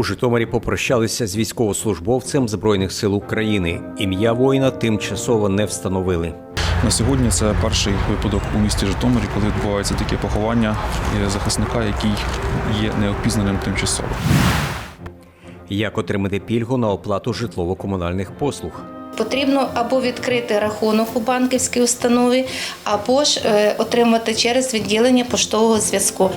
У Житомирі попрощалися з військовослужбовцем Збройних сил України. Ім'я воїна тимчасово не встановили. На сьогодні це перший випадок у місті Житомирі, коли відбувається таке поховання е, захисника, який є неопізнаним тимчасово. Як отримати пільгу на оплату житлово-комунальних послуг? Потрібно або відкрити рахунок у банківській установі, або ж е, отримати через відділення поштового зв'язку.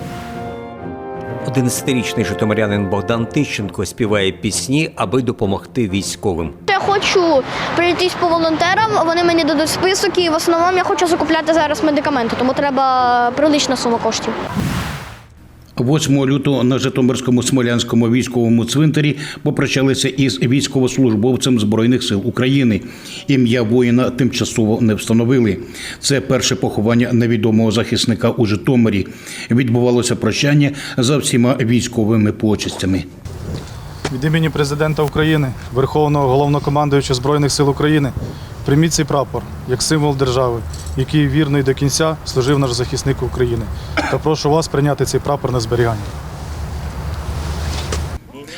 11-річний житомирянин Богдан Тищенко співає пісні, аби допомогти військовим. Я хочу прийтись по волонтерам, вони мені дадуть список, і в основному я хочу закупляти зараз медикаменти, тому треба прилична сума коштів. 8 лютого на Житомирському Смолянському військовому цвинтарі попрощалися із військовослужбовцем Збройних сил України. Ім'я воїна тимчасово не встановили. Це перше поховання невідомого захисника у Житомирі. Відбувалося прощання за всіма військовими почестями. Від імені президента України, Верховного головнокомандуючого Збройних сил України, прийміть цей прапор як символ держави, який вірно і до кінця служив наш захисник України. Та прошу вас прийняти цей прапор на зберігання.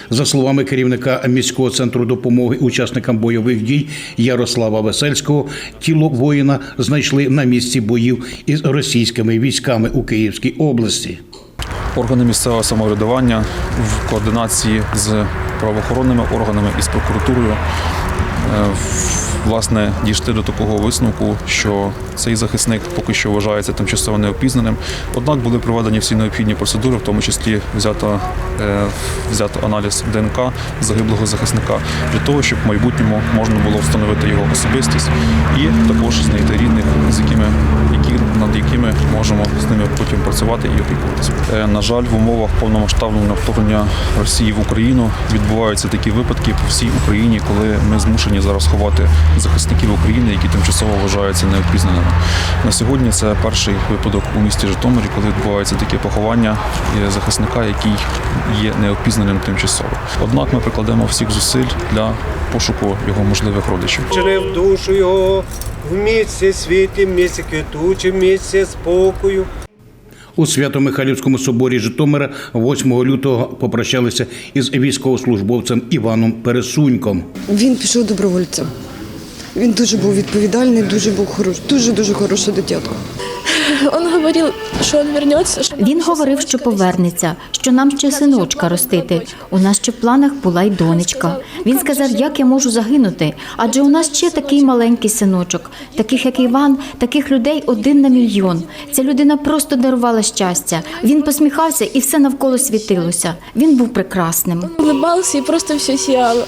За словами керівника міського центру допомоги учасникам бойових дій Ярослава Весельського, тіло воїна знайшли на місці боїв із російськими військами у Київській області. Органи місцевого самоврядування в координації з правоохоронними органами і з прокуратурою е, власне дійшли до такого висновку, що цей захисник поки що вважається тимчасово неопізнаним. Однак були проведені всі необхідні процедури, в тому числі взято, е, взято аналіз ДНК загиблого захисника для того, щоб в майбутньому можна було встановити його особистість і також знайти рідних, з якими які над якими можемо з ними потім працювати і опікуватися. Е, На жаль, в умовах повномасштабного вторгнення Росії в Україну відбуваються такі випадки по всій Україні, коли ми змушені зараз ховати захисників України, які тимчасово вважаються неопізнаними. На сьогодні це перший випадок у місті Житомирі, коли відбувається таке поховання е, захисника, який є неопізнаним тимчасово. Однак ми прикладемо всіх зусиль для пошуку його можливих родичів. Жили в душу його в місці світлі, місці квітучі, місці спокою. У Свято-Михайлівському соборі Житомира 8 лютого попрощалися із військовослужбовцем Іваном Пересуньком. Він пішов добровольцем. Він дуже був відповідальний, дуже був хороший, дуже дуже хороший дитятко. Он говорив, що він вернеться. Він говорив, що повернеться, що нам ще синочка ростити. У нас ще в планах була й донечка. Він сказав, як я можу загинути, адже у нас ще такий маленький синочок, таких як Іван, таких людей один на мільйон. Ця людина просто дарувала щастя. Він посміхався і все навколо світилося. Він був прекрасним. улыбався і просто все сіяло.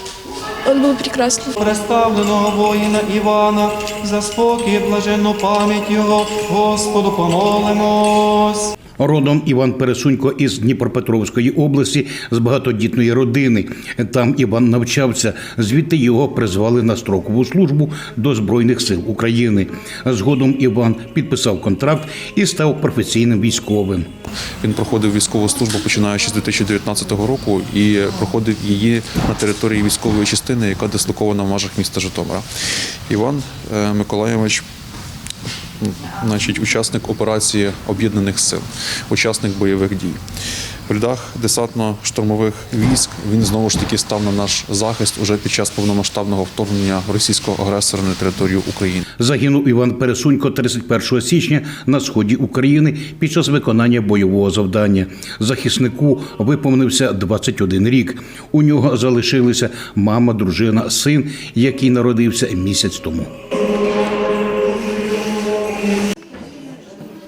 Він був прекрасний. Представленого воїна Івана, за спокій, блаженну пам'ять його, Господу помолимось. Родом Іван Пересунько із Дніпропетровської області з багатодітної родини. Там Іван навчався. Звідти його призвали на строкову службу до Збройних сил України. Згодом Іван підписав контракт і став професійним військовим. Він проходив військову службу починаючи з 2019 року і проходив її на території військової частини, яка дислокована в межах міста Житомира. Іван е, Миколайович. м, Значить, учасник операції Об'єднаних сил, учасник бойових дій. В рядах десантно-штурмових військ він знову ж таки став на наш захист уже під час повномасштабного вторгнення російського агресора на територію України. Загинув Іван Пересунько 31 січня на сході України під час виконання бойового завдання. Захиснику виповнився 21 рік. У нього залишилися мама, дружина, син, який народився місяць тому.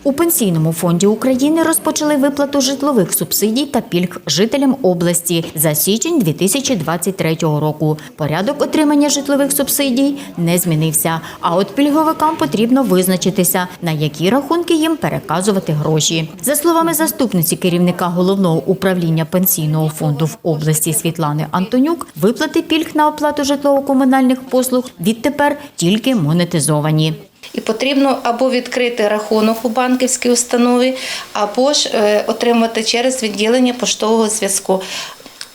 У пенсійному фонді України розпочали виплату житлових субсидій та пільг жителям області за січень 2023 року. Порядок отримання житлових субсидій не змінився. А от пільговикам потрібно визначитися, на які рахунки їм переказувати гроші. За словами заступниці керівника головного управління пенсійного фонду в області Світлани Антонюк, виплати пільг на оплату житлово-комунальних послуг відтепер тільки монетизовані. І потрібно або відкрити рахунок у банківській установі, або ж е, отримати через відділення поштового зв'язку.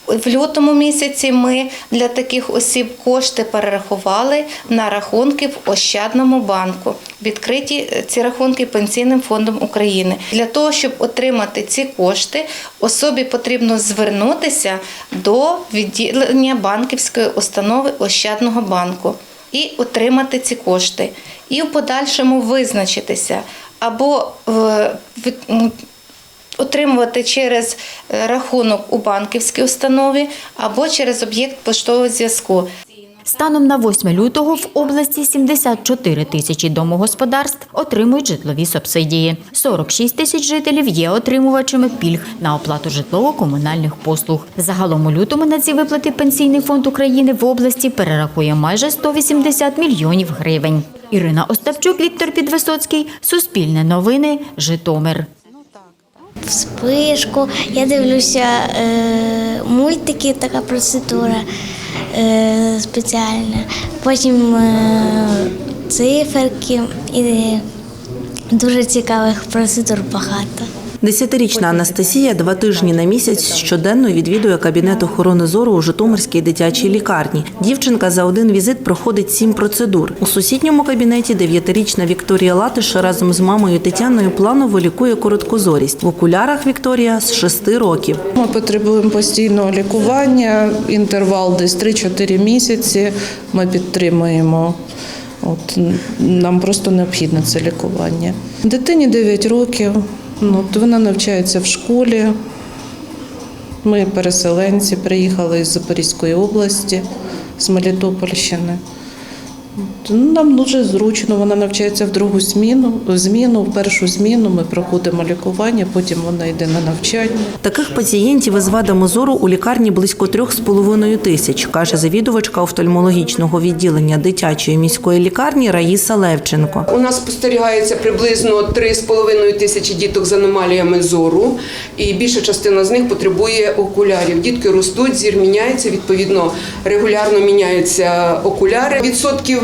В лютому місяці ми для таких осіб кошти перерахували на рахунки в Ощадному банку. Відкриті е, ці рахунки Пенсійним фондом України. Для того, щоб отримати ці кошти, особі потрібно звернутися до відділення банківської установи Ощадного банку і отримати ці кошти. І в подальшому визначитися або е, отримувати через е, рахунок у банківській установі або через об'єкт поштового зв'язку. Станом на 8 лютого в області 74 тисячі домогосподарств отримують житлові субсидії. 46 тисяч жителів є отримувачами пільг на оплату житлово-комунальних послуг. Загалом у лютому на ці виплати Пенсійний фонд України в області перерахує майже 180 мільйонів гривень. Ірина Остапчук, Віктор Підвисоцький, Суспільне новини, Житомир. В спишку я дивлюся е, мультики, така процедура е, спеціальна. Потім е, циферки і дуже цікавих процедур багато. Десятирічна Анастасія два тижні на місяць щоденно відвідує кабінет охорони зору у Житомирській дитячій лікарні. Дівчинка за один візит проходить сім процедур. У сусідньому кабінеті дев'ятирічна Вікторія Латиш разом з мамою Тетяною планово лікує короткозорість. В окулярах Вікторія з шести років. Ми потребуємо постійного лікування, інтервал десь 3-4 місяці. Ми підтримуємо. От, нам просто необхідне це лікування. Дитині 9 років, от вона навчається в школі. Ми переселенці, приїхали із Запорізької області, з Мелітопольщини. Ну, Нам дуже зручно, вона навчається в другу зміну, зміну, в першу зміну ми проходимо лікування, потім вона йде на навчання. Таких пацієнтів із вадами зору у лікарні близько трьох з половиною тисяч, каже завідувачка офтальмологічного відділення дитячої міської лікарні Раїса Левченко. У нас спостерігається приблизно 3,5 тисячі діток з аномаліями зору, і більша частина з них потребує окулярів. Дітки ростуть, зір міняється, відповідно, регулярно міняються окуляри. Відсотків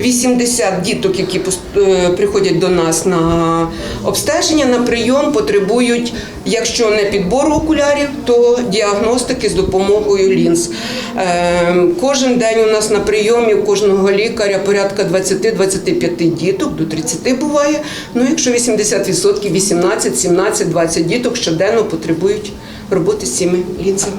80 діток, які е, приходять до нас на обстеження, на прийом, потребують, якщо не підбору окулярів, то діагностики з допомогою лінз. Е, Кожен день у нас на прийомі у кожного лікаря порядка 20-25 діток, до 30 буває. Ну, якщо 80%, 18, 17, 20 діток щоденно потребують роботи з цими лінзами.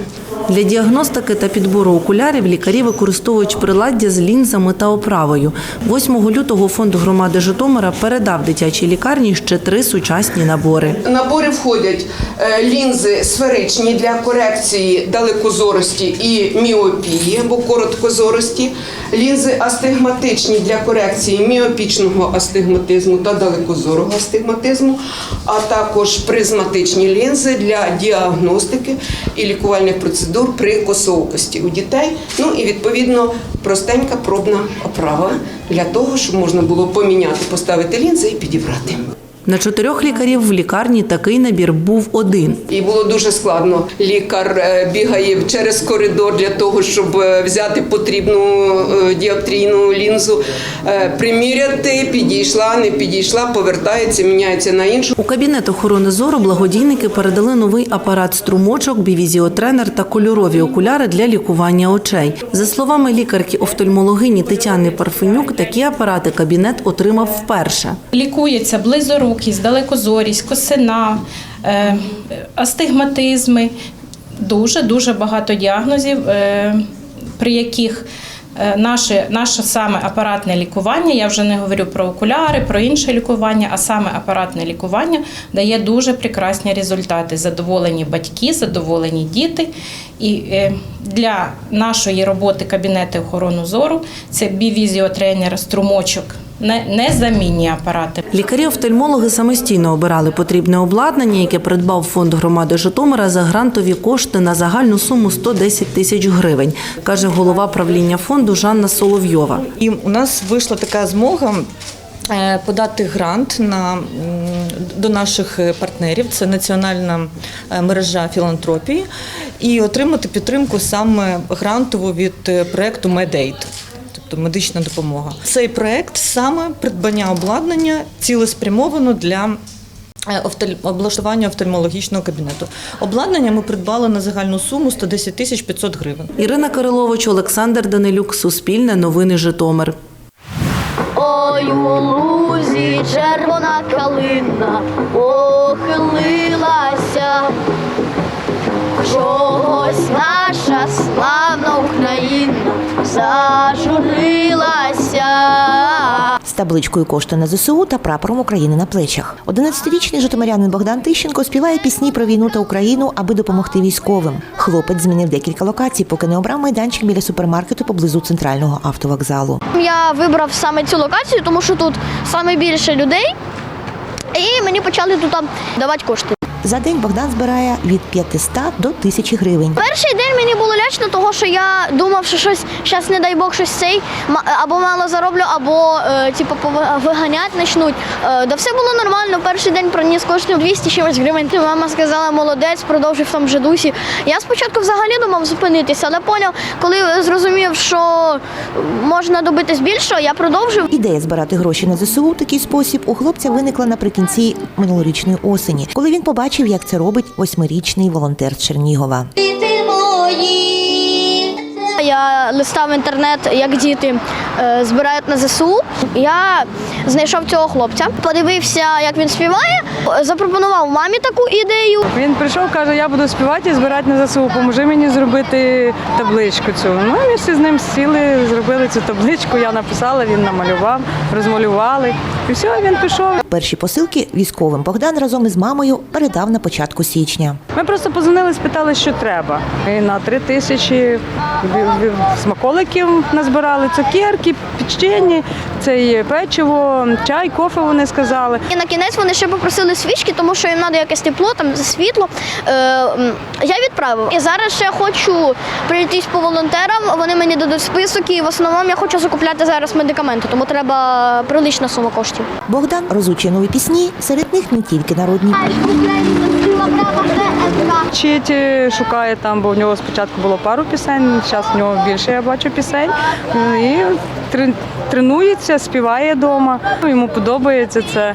Для діагностики та підбору окулярів лікарі використовують приладдя з лінзами та оправою. 8 лютого фонд громади Житомира передав дитячій лікарні ще три сучасні набори. Набори входять е, лінзи сферичні для корекції далекозорості і міопії або короткозорості, лінзи астигматичні для корекції міопічного астигматизму та далекозорого астигматизму, а також призматичні лінзи для діагностики і лікувальних процедур при косоокості у дітей. Ну і відповідно простенька пробна оправа для того, щоб можна було поміняти, поставити лінзи і підібрати. На чотирьох лікарів в лікарні такий набір був один. І було дуже складно. Лікар е, бігає через коридор для того, щоб е, взяти потрібну е, діоптрійну лінзу, приміряти, підійшла, не підійшла, повертається, міняється на іншу. У кабінет охорони зору благодійники передали новий апарат струмочок, бівізіотренер та кольорові окуляри для лікування очей. За словами лікарки-офтальмологині Тетяни Парфенюк, такі апарати кабінет отримав вперше. Лікується близорукість, далекозорість, косина, е, астигматизми. Дуже дуже багато діагнозів, е, при яких е, наше, наше саме апаратне лікування, я вже не говорю про окуляри, про інше лікування, а саме апаратне лікування дає дуже прекрасні результати. Задоволені батьки, задоволені діти. І для нашої роботи кабінету охорони зору це бівізіотренер, струмочок, незамінні апарати. Лікарі-офтальмологи самостійно обирали потрібне обладнання, яке придбав фонд громади Житомира за грантові кошти на загальну суму 110 тисяч гривень, каже голова правління фонду Жанна Соловйова. І у нас вийшла така змога. е, Подати грант на до наших партнерів, це національна е, мережа філантропії, і отримати підтримку саме грантову від е, проекту MedAid, тобто медична допомога. Цей проект саме придбання обладнання цілеспрямовано для е, облаштування офтальмологічного кабінету. Обладнання ми придбали на загальну суму 110 тисяч 500 гривень. Ірина Кирилович, Олександр Данилюк, Суспільне новини Житомир. Ой, у лузі червона калина похилилася. Чогось наша славна Україна зажурилася. з табличкою кошти на ЗСУ та прапором України на плечах. 11-річний житомирянин Богдан Тищенко співає пісні про війну та Україну, аби допомогти військовим. Хлопець змінив декілька локацій, поки не обрав майданчик біля супермаркету поблизу центрального автовокзалу. Я вибрав саме цю локацію, тому що тут саме більше людей, і мені почали тут давати кошти. За день Богдан збирає від 500 до 1000 гривень. Перший день мені було лячно, того що я думав, що щось зараз, не дай Бог, щось цей ма- або мало зароблю, або е, типу виганять почнуть. Е, да все було нормально. Перший день приніс коштів 200 чимось гривень. Мама сказала, молодець, продовжив там же дусі. Я спочатку взагалі думав зупинитися, але поняв, коли зрозумів, що можна добитись більшого, я продовжив. Ідея збирати гроші на ЗСУ у такий спосіб у хлопця виникла наприкінці минулорічної осені, коли він побачив, як це робить восьмирічний волонтер з Чернігова. Я листав інтернет, як діти е, збирають на ЗСУ. Я знайшов цього хлопця, подивився, як він співає, запропонував мамі таку ідею. Він прийшов, каже, я буду співати і збирати на ЗСУ. Поможи мені зробити табличку цю. Ну, ми всі з ним сіли, зробили цю табличку. Я написала, він намалював, розмалювали. І все, він пішов. Перші посилки військовим Богдан разом із мамою передав на початку січня. Ми просто позвонили, спитали, що треба. І на три тисячі смаколиків назбирали, цукерки, печені, це є печиво, чай, кофе. Вони сказали. І на кінець вони ще попросили свічки, тому що їм треба якесь тепло, там світло. Е, я відправив. І зараз ще хочу прийтись по волонтерам. Вони мені дадуть список, і в основному я хочу закупляти зараз медикаменти, тому треба прилична сума коштів. Богдан розучує нові пісні, серед них не тільки народні. Вчить, е, шукає там, бо в нього спочатку було пару пісень, зараз в нього більше я бачу пісень. Ну, І тренується, співає вдома. Йому подобається це.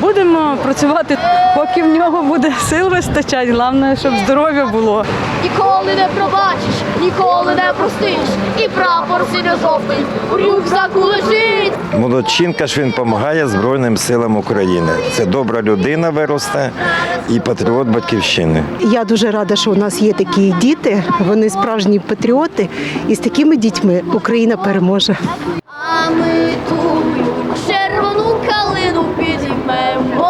Будемо працювати, поки в нього буде сил вистачати. Головне, щоб здоров'я було. Ніколи не пробачиш, ніколи не простиш. І прапор синьо-жовтий у рюкзаку лежить. Молодчинка ж він допомагає Збройним силам України. Це добра людина виросте і патріот батьківщини. Я дуже рада, що у нас є такі діти. Вони справжні патріоти, і з такими дітьми Україна переможе. А ми тую червону калину підіймемо.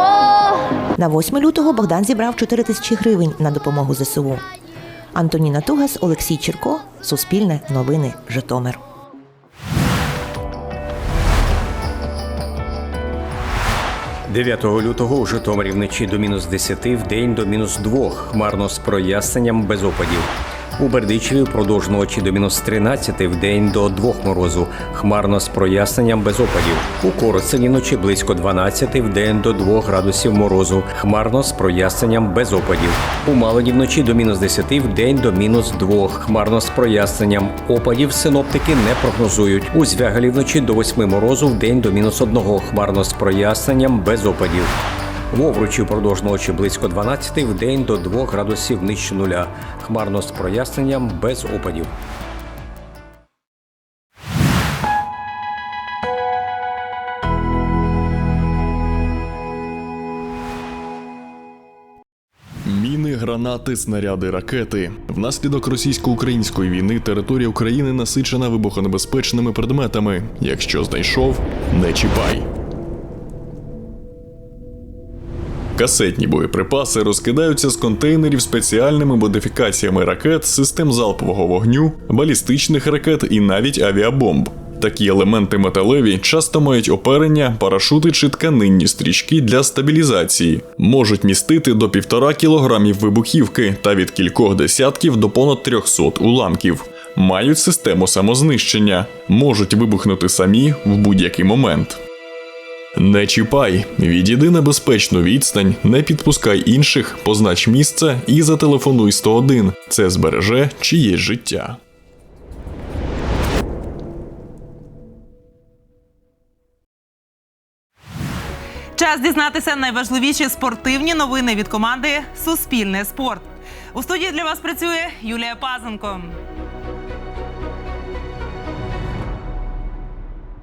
На 8 лютого Богдан зібрав 4 тисячі гривень на допомогу ЗСУ. Антоніна Тугас, Олексій Черко, Суспільне, Новини, Житомир. – 9 лютого у Житомирі вночі до мінус 10, в день до мінус 2, хмарно з проясненням без опадів. У Бердичеві впродовж ночі до мінус 13, в день до 2 морозу, хмарно з проясненням без опадів. У Коростені вночі близько 12, в день до 2 градусів морозу, хмарно з проясненням без опадів. У Малині вночі до мінус 10, в день до мінус 2, хмарно з проясненням. Опадів синоптики не прогнозують. У Звягалі вночі до 8 морозу, в день до мінус 1, хмарно з проясненням без опадів. В Овручі впродовж ночі близько 12, в день до 2 градусів нижче нуля. Хмарно з проясненням без опадів. Міни, гранати, снаряди, ракети. Внаслідок російсько-української війни територія України насичена вибухонебезпечними предметами. Якщо знайшов, не чіпай. Касетні боєприпаси розкидаються з контейнерів спеціальними модифікаціями ракет, систем залпового вогню, балістичних ракет і навіть авіабомб. Такі елементи металеві часто мають оперення, парашути чи тканинні стрічки для стабілізації, можуть містити до 1,5 кілограмів вибухівки та від кількох десятків до понад 300 уламків. Мають систему самознищення, можуть вибухнути самі в будь-який момент. Не чіпай, відійди на безпечну відстань, не підпускай інших, познач місце і зателефонуй 101. Це збереже чиєсь життя. Час дізнатися найважливіші спортивні новини від команди Суспільне спорт. У студії для вас працює Юлія Пазенко.